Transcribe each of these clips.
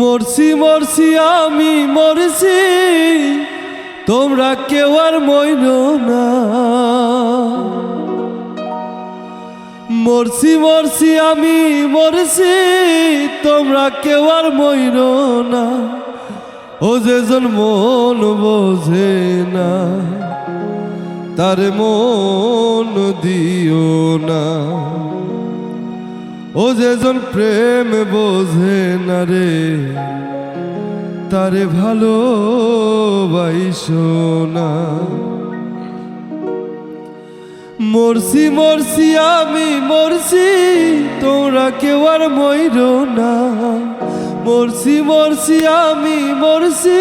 মরছি মরছি, আমি মরছি। তোমরা কেউ আর মইন না। মরছি মরছি, আমি মরছি, তোমরা কেউ আর মইন না। ও যেজন মন বোঝে না, তার মন দিও না। ও যেজন প্রেম বোঝে না রে, তারে ভালো না। মরছি মরছি, আমি মরছি, তোমরা কেউ আর মইর না। মরছি মরছি, আমি মরছি,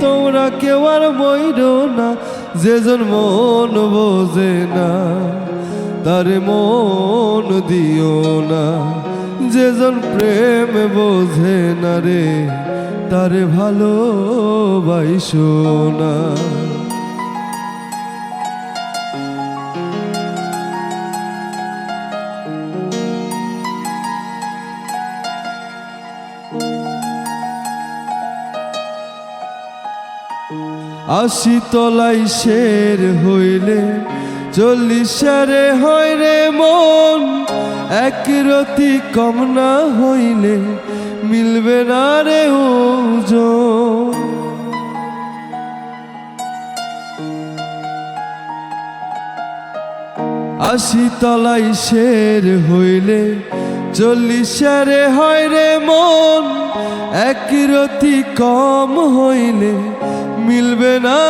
তোমরা কেউ আর মইর না। যেজন মন বোঝে না। তার মন দিও না। যেজন প্রেম বোঝে না রে, তারে ভালোবাইসো না। আশি তলাই শের হইলে চল্লিশ সারে হয় রে মন, এক রতি কম না হইলে মিলবে না রে ওজন। আশি তলাই শের হইলে চল্লিশ সারে হয় রে মন, এক রতি কম হইলে মিলবে না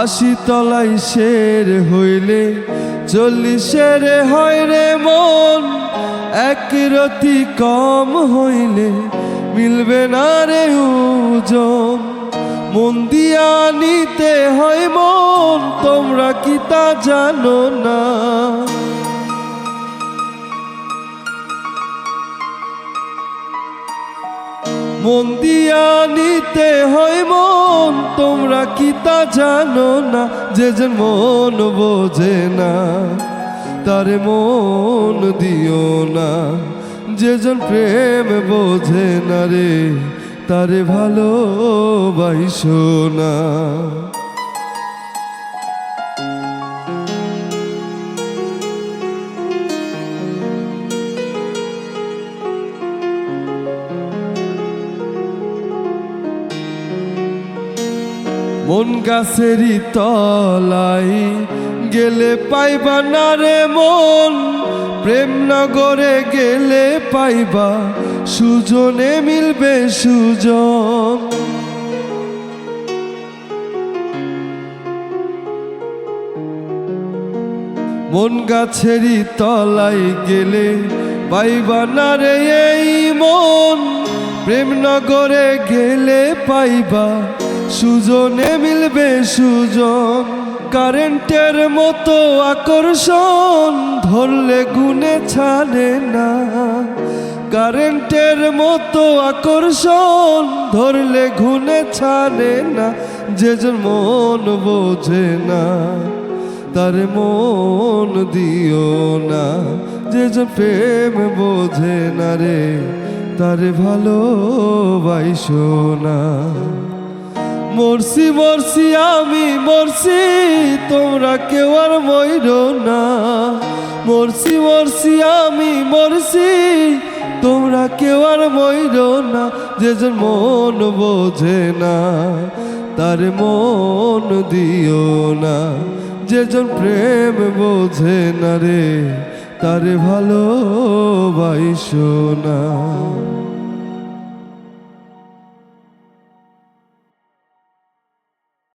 আশি তলাই শের হইলে চল্লিশের হয় রে মন। এক রতি কম হইলে মিলবে না রে ওজন। মন দিয়া নিতে হয় মন, তোমরা কি তা জানো না? মন দিয়া নিতে হয় মন, তোমরা কি তা জানো না? যে যে মন বোঝে না, তার মন দিও না। যে যে প্রেম বোঝে না রে, তারে ভালোবাইসো না। মন গাছেরই তলাই গেলে পাইবা না রে মন। প্রেম নগরে গেলে পাইবা, সুজনে মিলবে সুজন। মন গাছেরই তলাই গেলে পাইবা না রে এই মন। প্রেম নগরে গেলে পাইবা সুজনে মিলবে সুজন, কারেন্টের মতো আকর্ষণ, ধরলে গুনে ছাড়ে না। কারেন্টের মতো আকর্ষণ, ধরলে গুনে ছাড়ে না। যে জন মন বোঝে না, তার মন দিও না। যে যে প্রেম বোঝে না রে, তার ভালোবাইসো না। মরছি মরছি, আমি মরছি, তোমরা কেউ আর মইর না। মরছি মরছি, আমি মরছি, তোমরা কেউ আর মইর না। যে যে মন বোঝে না, তার মন দিও না। যেজন প্রেম বোঝে না রে, তারে ভালোবাইসো না।